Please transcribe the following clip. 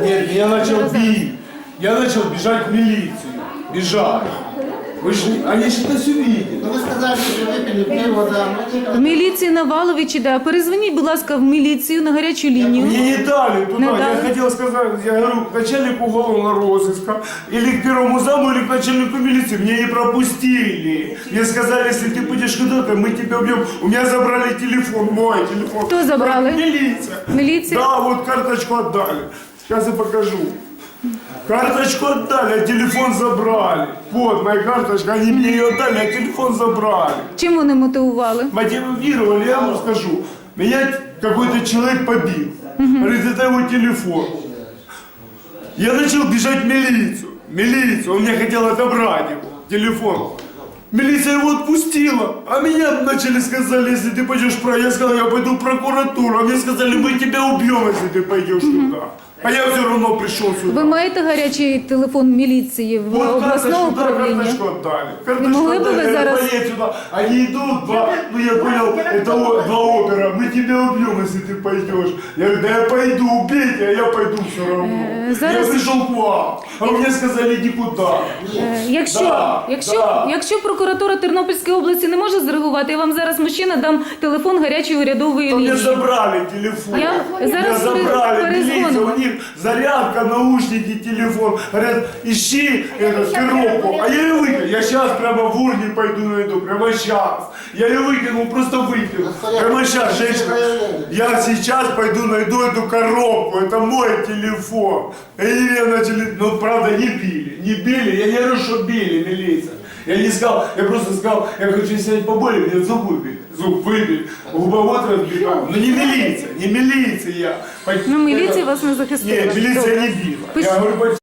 Нет, я начал бить. Я начал бежать в милицию. Бежать. Вы же, не- они же это все видят. Ну ви сказали, що ви выпили пиво, да. В міліції Навалович іде. Перезвоніть, будь ласка, в міліцію на гарячу лінію. Мне не дали туда. Не Я дали? хотел сказать, я говорю, к начальнику уголовного розыска, или к первому заму, или к начальнику милиции. Мне не пропустили. Мне сказали, если ты будешь куда-то, мы тебя убьем. У меня забрали телефон, мой телефон. Кто забрали? Милиция. Милиция? Да, вот карточку отдали. Сейчас я покажу. Карточку отдали, а телефон забрали. Вот моя карточка, они мне ее отдали, а телефон забрали. Чим вони мотивували? мотивировали, я вам скажу. Меня какой-то человек побил. Говорит, это его телефон. Я начал бежать в милицию. Милицию, он мне хотел отобрать его, телефон. Милиция его отпустила, а меня начали сказали, если ты пойдешь про... Я сказал, я пойду в прокуратуру, а мне сказали, мы тебя убьем, если ты пойдешь туда. А я все равно пришел сюда. Ви маєте гарячий телефон міліції в Вот обласного карточку, да, управління? карточку отдали. Карточку могли бы вы отдали, зараз- поедь сюда. Они идут, два, ну я понял, это о- два опера. Мы тебя убьем, если ты пойдешь. Я говорю, да я пойду, убейте, а я пойду все равно. Э, зараз- Я пришел к вам, а мне сказали, иди куда. Е, Якщо, Да, якщо, да. якщо прокуратура Тернопільської області не може зреагувати, я вам зараз мужчина дам телефон гарячої урядової А мне лінії. забрали телефон. Я Меня зараз забрали, перезвоню. милиция, у них зарядка, наушники, телефон. Говорят, ищи эту коробку. А я ее выкинул. Я сейчас прямо в урне пойду найду, прямо сейчас. Я ее выкинул, просто выкинул. Прямо сейчас, женщина. Я сейчас пойду найду эту коробку. Это мой телефон. И они меня начали, ну правда, не били. Не били, я не говорю, что били, милиция. Я не сказал, я просто сказал, я хочу снять побои, мне зуб выбили. Зуб выбили, губовод разбил. Ну не милиция, не милиция. я. Ну, милиция вас не захистила. Нет, милиция не била. Я говорю,